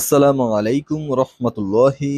আসসালামু আলাইকুম রহমতুল্লাহি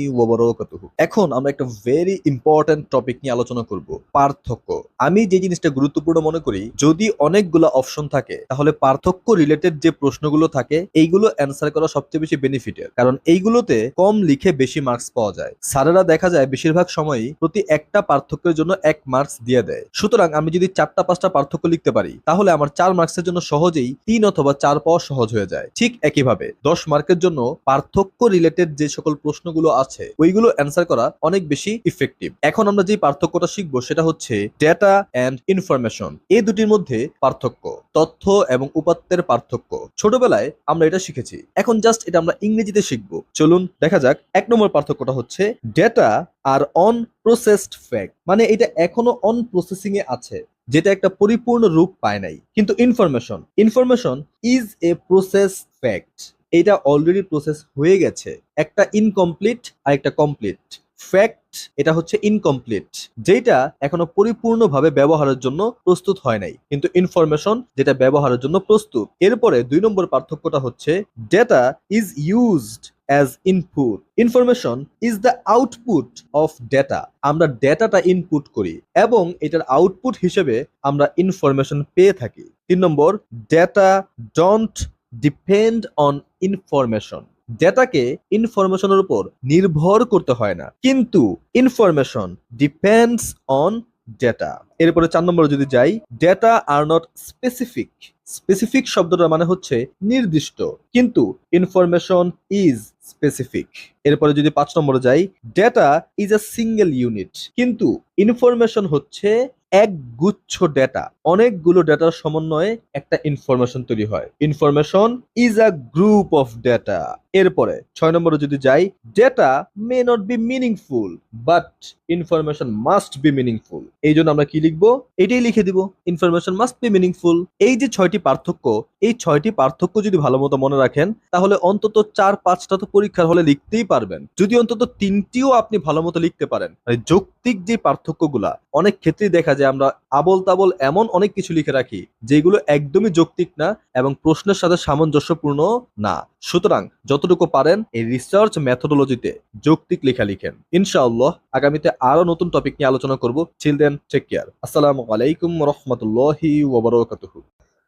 এখন আমরা একটা ভেরি ইম্পর্ট্যান্ট টপিক নিয়ে আলোচনা করব, পার্থক্য। আমি যে জিনিসটা গুরুত্বপূর্ণ মনে করি, যদি অনেকগুলো অপশন থাকে, তাহলে পার্থক্য রিলেটেড যে প্রশ্নগুলো থাকে, এইগুলো অ্যান্সার করা সবচেয়ে বেশি বেনিফিটের কারণ এইগুলোতে কম লিখে বেশি মার্কস পাওয়া যায়। স্যারেরা দেখা যায় বেশিরভাগ সময়ই প্রতি একটা পার্থক্যের জন্য এক মার্কস দিয়ে দেয়। সুতরাং আমি যদি চারটা পাঁচটা পার্থক্য লিখতে পারি, তাহলে আমার চার মার্কসের জন্য সহজেই তিন অথবা চার পাওয়া সহজ হয়ে যায়। ঠিক একইভাবে দশ মার্কের জন্য পার্থক্য রিলেটেড যে সকল প্রশ্নগুলো আছে, ওইগুলো অ্যান্সার করা অনেক বেশি ইফেক্টিভ এখন আমরা যে পার্থক্যটা শিখব সেটা হচ্ছে ডেটা অ্যান্ড ইনফরমেশন এই দুটির মধ্যে পার্থক্য, তথ্য এবং উপাত্তের পার্থক্য। ছোটবেলায় আমরা এটা শিখেছি। এখন জাস্ট এটা আমরা ইংরেজিতে শিখব। চলুন দেখা যাক, এক নম্বর পার্থক্যটা হচ্ছে data are unprocessed fact মানে এটা এখনও অন প্রসেসিং এ আছে, যেটা একটা পরিপূর্ণ রূপ পায় নাই। কিন্তু information information is a process fact এটা অলরেডি প্রসেস হয়ে গেছে। একটা ইনকমপ্লিট আর একটা কমপ্লিট ফ্যাক্ট এটা হচ্ছে ইনকমপ্লিট যেটা এখনও পরিপূর্ণভাবে ব্যবহারের জন্য প্রস্তুত হয় নাই। কিন্তু ইনফরমেশন যেটা ব্যবহারের জন্য প্রস্তুত। এরপরে দুই নম্বর পার্থক্যটা হচ্ছে data is used as input information is the output of data আমরা ডেটাটা ইনপুট করি এবং এটার আউটপুট হিসেবে আমরা ইনফরমেশন পেয়ে থাকি। তিন number data don't depend on information ডেটাকে ইনফরমেশনের উপর নির্ভর করতে হয় না। কিন্তু ইনফরমেশন ডিপেন্ডস অন ডেটা এরপরে চার নম্বরে যদি যাই data are not specific specific শব্দটার মানে হচ্ছে নির্দিষ্ট। কিন্তু ইনফরমেশন ইজ স্পেসিফিক এরপরে যদি পাঁচ নম্বরে যাই data is a single unit কিন্তু ইনফরমেশন হচ্ছে এক গুচ্ছ ডেটা অনেকগুলো ডেটার সমন্বয়ে একটা ইনফরমেশন তৈরি হয়। Information is a group of data এরপরে, ছয় নম্বরে যদি যাই data may not be meaningful but information must be meaningful এই জন্য আমরা কি লিখব? এটাই লিখে দিব ইনফরমেশন মাস্ট বি মিনিংফুল এই যে ছয়টি পার্থক্য, এই ছয়টি পার্থক্য যদি ভালো মতো মনে রাখেন, তাহলে অন্তত চার পাঁচটা তো পরীক্ষার হলে লিখতেই পারবেন। যদি অন্তত তিনটিও আপনি ভালো মতো লিখতে পারেন মানে যৌক্তিক যে পার্থক্যগুলা, অনেক ক্ষেত্রেই দেখা যায় আমরা আবল তাবল এমন অনেক কিছু লিখে রাখি, যেগুলো একদমই যৌক্তিক না এবং প্রশ্নের সাথে সামঞ্জস্যপূর্ণ না। সুতরাং যতটুকু পারেন এই রিসার্চ মেথোডোলজিতে যৌক্তিক লেখা লিখেন। ইনশাআল্লাহ আগামীতে আরও নতুন টপিক নিয়ে আলোচনা করব। চিলড্রেন টেক কেয়ার আসসালামু আলাইকুম রহমতুল্লাহি ওবরাকাতুহু।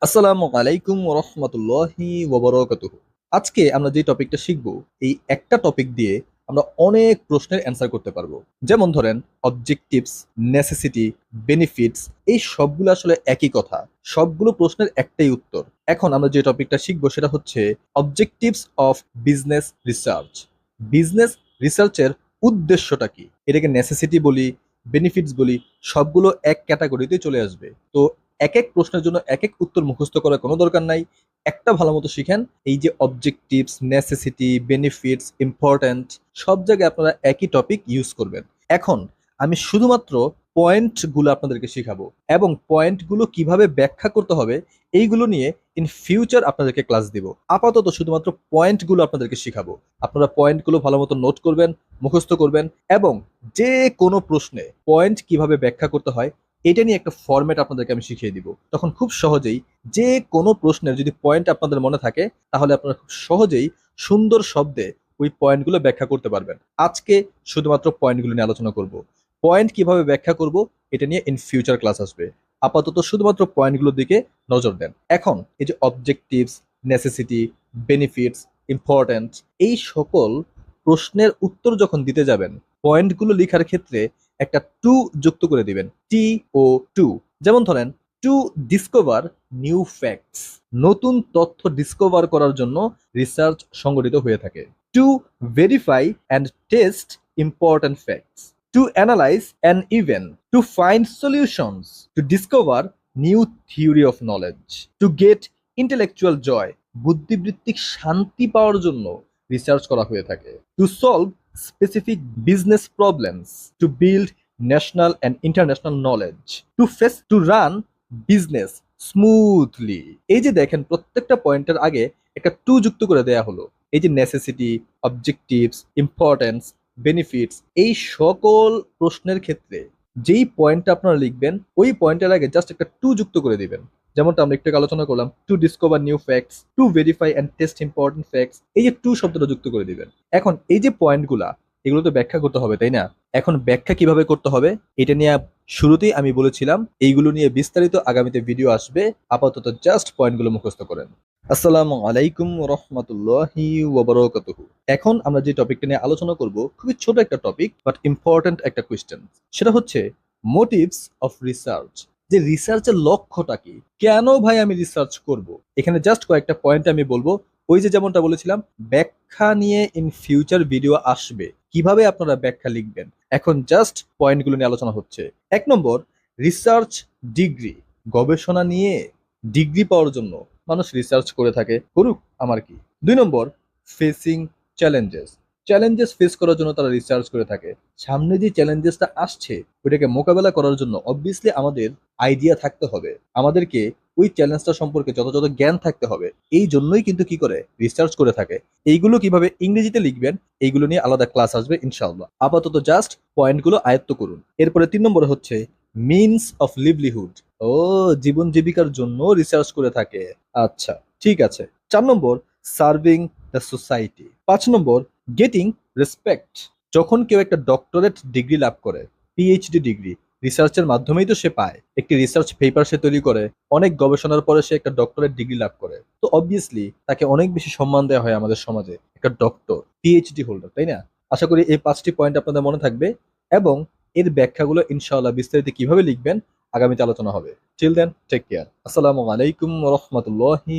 আসসালামু আলাইকুম রহমতুল্লাহি ওবরাকাতুহু। আজকে আমরা যে টপিকটা শিখব, এই একটা টপিক দিয়ে আমরা অনেক প্রশ্নের অ্যান্সার করতে পারব। যেমন ধরেন অবজেক্টিভস নেসেসিটি বেনিফিটস এই সবগুলো আসলে একই কথা। সবগুলো প্রশ্নের একটাই উত্তর। এখন আমরা যে টপিকটা শিখব সেটা হচ্ছে objectives of business research business রিসার্চের উদ্দেশ্যটা কি? এটাকে নেসেসিটি বলি বেনিফিটস বলি, সবগুলো এক ক্যাটাগরিতে চলে আসবে। তো এক এক প্রশ্নের জন্য এক এক উত্তর মুখস্থ করার কোনো দরকার নাই। একটা ভালো মতো শিখেন। এই যে অবজেক্টিভস নেসেসিটি বেনিফিটস ইম্পর্ট্যান্ট সব জায়গায় আপনারা একই টপিক ইউজ করবেন। এখন আমি শুধুমাত্র পয়েন্টগুলো আপনাদেরকে শেখাবো এবং পয়েন্টগুলো কীভাবে ব্যাখ্যা করতে হবে এইগুলো নিয়ে ইন ফিউচার আপনাদেরকে ক্লাস দিব। আপাতত শুধুমাত্র পয়েন্টগুলো আপনাদেরকে শেখাবো। আপনারা পয়েন্টগুলো ভালো মতো নোট করবেন, মুখস্থ করবেন এবং যে কোনো প্রশ্নে পয়েন্ট কীভাবে ব্যাখ্যা করতে হয় এটা নিয়ে একটা ফরম্যাট আপনাদেরকে আমি শিখিয়ে দিব। তখন খুব সহজেই যে কোনো প্রশ্নের যদি পয়েন্ট আপনাদের মনে থাকে, তাহলে আপনারা খুব সহজেই সুন্দর শব্দে ওই পয়েন্টগুলো ব্যাখ্যা করতে পারবেন। আজকে শুধুমাত্র পয়েন্টগুলো নিয়ে আলোচনা করব। পয়েন্ট কীভাবে ব্যাখ্যা করব, এটা নিয়ে ইন ফিউচার ক্লাস আসবে। আপাতত শুধুমাত্র পয়েন্টগুলোর দিকে নজর দেন। এখন এই যে অবজেক্টিভস নেসেসিটি বেনিফিটস ইম্পর্ট্যান্ট এই সকল প্রশ্নের উত্তর যখন দিতে যাবেন পয়েন্টগুলো লেখার ক্ষেত্রে একটা টু যুক্ত করে দিবেন, টি ও টু। যেমন ধরেন, টু ডিসকভার নিউ ফ্যাক্টস নতুন তথ্য ডিসকভার করার জন্য রিসার্চ সংগঠিত হয়ে থাকে। To verify and test important facts to analyze an event to find solutions to discover new theory of knowledge to get intellectual joy বুদ্ধিবৃত্তিক শান্তি পাওয়ার জন্য রিসার্চ করা হয়ে থাকে। To solve specific business problems to build national and international knowledge, to face, to run business smoothly. এই যে দেখেন, প্রত্যেকটা পয়েন্টের আগে একটা টু যুক্ত করে দেয়া হলো। এই যে নেসেসিটি অবজেক্টিভস ইম্পর্টেন্স বেনিফিটস এই সকল প্রশ্নের ক্ষেত্রে যেই পয়েন্টটা আপনারা লিখবেন, ওই পয়েন্টের আগে জাস্ট একটা টু যুক্ত করে দিবেন। যেমনটা আমরা একটু আলোচনা করলাম to discover new facts to verify and test important facts এই যে টু শব্দটা যুক্ত করে দিবেন। এখন এই যে পয়েন্টগুলা এগুলো তো ব্যাখ্যা করতে হবে, তাই না? এখন ব্যাখ্যা কীভাবে করতে হবে, এটা নিয়ে শুরুতেই আমি বলেছিলাম, এইগুলো নিয়ে বিস্তারিত আগামীতে ভিডিও আসবে, আপাতত জাস্ট পয়েন্টগুলো মুখস্থ করেন। আসসালামু আলাইকুম রহমতুল্লাহি ওবরকাতুহু। এখন আমরা যে টপিকটা নিয়ে আলোচনা করব, খুবই ছোট একটা টপিক বাট ইম্পর্ট্যান্ট একটা কোয়েশ্চেন সেটা হচ্ছে মোটিভস অফ রিসার্চ যে রিসার্চের লক্ষ্যটা কি? কেন ভাই আমি রিসার্চ করব? এখানে জাস্ট কয়েকটা পয়েন্ট আমি বলব। ওই যে যেমনটা বলেছিলাম, ব্যাখ্যা নিয়ে ইন ফিউচার ভিডিও আসবে। কীভাবে আপনারা ব্যাখ্যা লিখবেন? এখন জাস্ট পয়েন্টগুলো নিয়ে আলোচনা হচ্ছে। এক নম্বর রিসার্চ ডিগ্রি গবেষণা নিয়ে ডিগ্রি পাওয়ার জন্য মানুষ রিসার্চ করে থাকে। করুক, আমার কি? দুই number facing challenges challenges face করার জন্য তারা রিসার্চ করে থাকে। সামনে যে চ্যালেঞ্জেসটা আসছে, ওইটাকে মোকাবেলা করার জন্য অবভিয়াসলি আমাদের আইডিয়া থাকতে হবে। আমাদেরকে ওই চ্যালেঞ্জটা সম্পর্কে যথাযথ জ্ঞান থাকতে হবে, এই জন্যই কিন্তু কি করে? রিসার্চ করে থাকে। এইগুলো কীভাবে ইংরেজিতে লিখবেন, এইগুলো নিয়ে আলাদা ক্লাস আসবে ইনশাআল্লাহ। আপাতত জাস্ট পয়েন্টগুলো আয়ত্ত করুন। এরপরে তিন নম্বরে হচ্ছে মিনস অফ লিভলিহুড ও, জীবন জীবিকার জন্য রিসার্চ করে থাকে। আচ্ছা ঠিক আছে। চার নম্বর সার্ভিং দ্য সোসাইটি পাঁচ নম্বর গেটিং রেসপেক্ট যখন কেউ একটা ডক্টরেট ডিগ্রি লাভ করে পিএইচডি ডিগ্রি রিসার্চের মাধ্যমেই তো সে পায়। একটি রিসার্চ পেপার সে তৈরি করে, অনেক গবেষণার পরে সে একটা ডক্টরেট ডিগ্রি লাভ করে। তো অবভিয়াসলি তাকে অনেক বেশি সম্মান দেওয়া হয় আমাদের সমাজে, একটা ডক্টর পিএইচডি হোল্ডার তাই না? আশা করি এই পাঁচটি পয়েন্ট আপনাদের মনে থাকবে এবং এর ব্যাখ্যাগুলো ইনশাআল্লাহ বিস্তারিত কীভাবে লিখবেন আগামীতে আলোচনা হবে। চিল দেন টেক কেয়ার আসসালামু আলাইকুম রহমতুল্লাহি